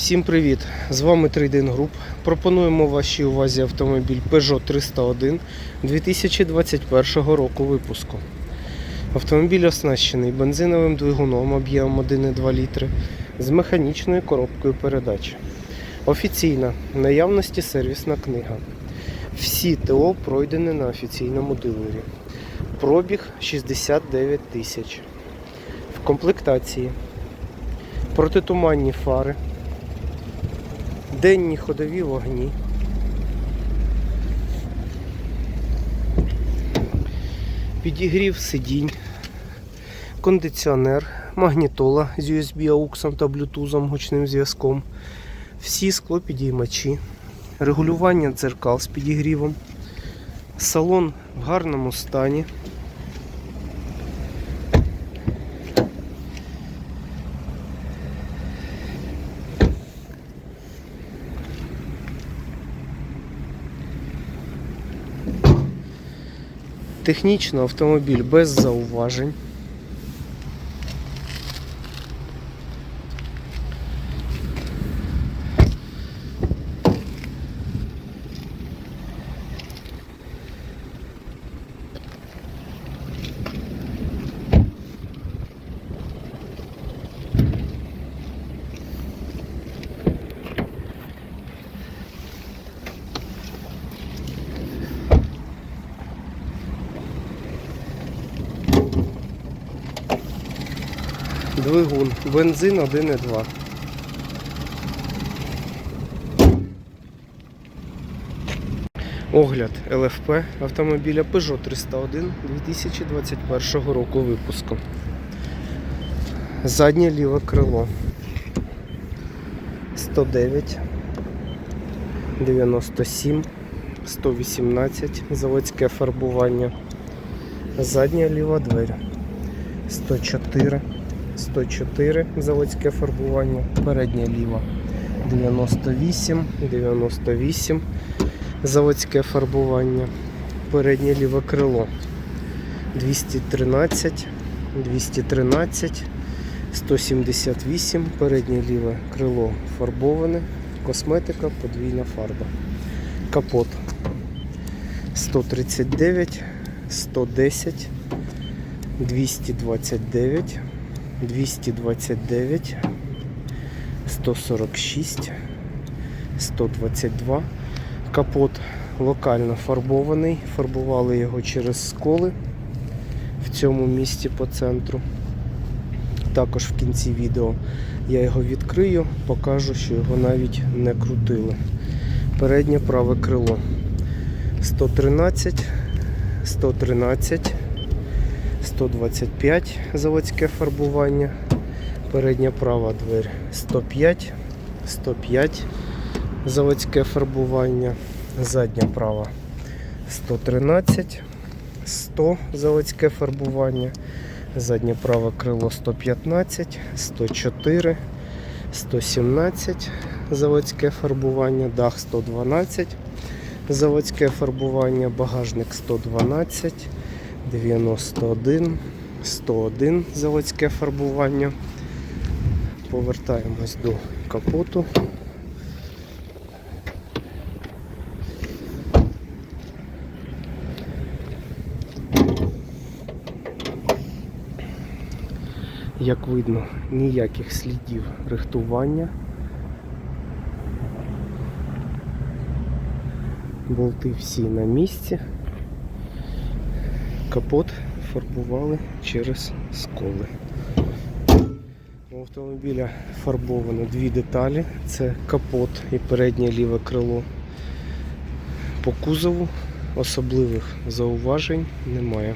Всім привіт! З вами Trade Group. Пропонуємо вашій увазі автомобіль Peugeot 301 2021 року випуску. Автомобіль оснащений бензиновим двигуном об'ємом 1,2 літри з механічною коробкою передач. Офіційна наявності сервісна книга. Всі ТО пройдені на офіційному дилері. Пробіг 69 тисяч. В комплектації протитуманні фари, денні ходові вогні. Підігрів сидінь, кондиціонер, магнітола з USB AUX та Bluetooth гучним зв'язком, всі склопідіймачі, регулювання дзеркал з підігрівом, салон в гарному стані. Технічно автомобіль без зауважень. Двигун, бензин 1,2. Огляд ЛФП автомобіля Peugeot 301 2021 року випуску. Заднє ліве крило 109, 97, 118 заводське фарбування. Задня ліва двері 104. 104 заводське фарбування, передня ліва 98, 98 заводське фарбування, переднє ліве крило 213, 213, 178, переднє ліве крило фарбоване, косметика, подвійна фарба. Капот 139, 110, 229. 229, 146, 122. Капот локально фарбований. Фарбували його через сколи в цьому місці по центру. Також в кінці відео я його відкрию, покажу, що його навіть не крутили. Переднє праве крило 113, 113. 125 заводське фарбування. Передня права двері 105, 105 заводське фарбування. Задня права 113, 100 заводське фарбування. Заднє праве крило 115, 104, 117 заводське фарбування, дах 112, заводське фарбування, багажник 112. 91, 101 заводське фарбування. Повертаємось до капоту. Як видно, ніяких слідів рихтування. Болти всі на місці. Капот фарбували через сколи. У автомобіля фарбовано дві деталі. Це капот і переднє ліве крило. По кузову особливих зауважень немає.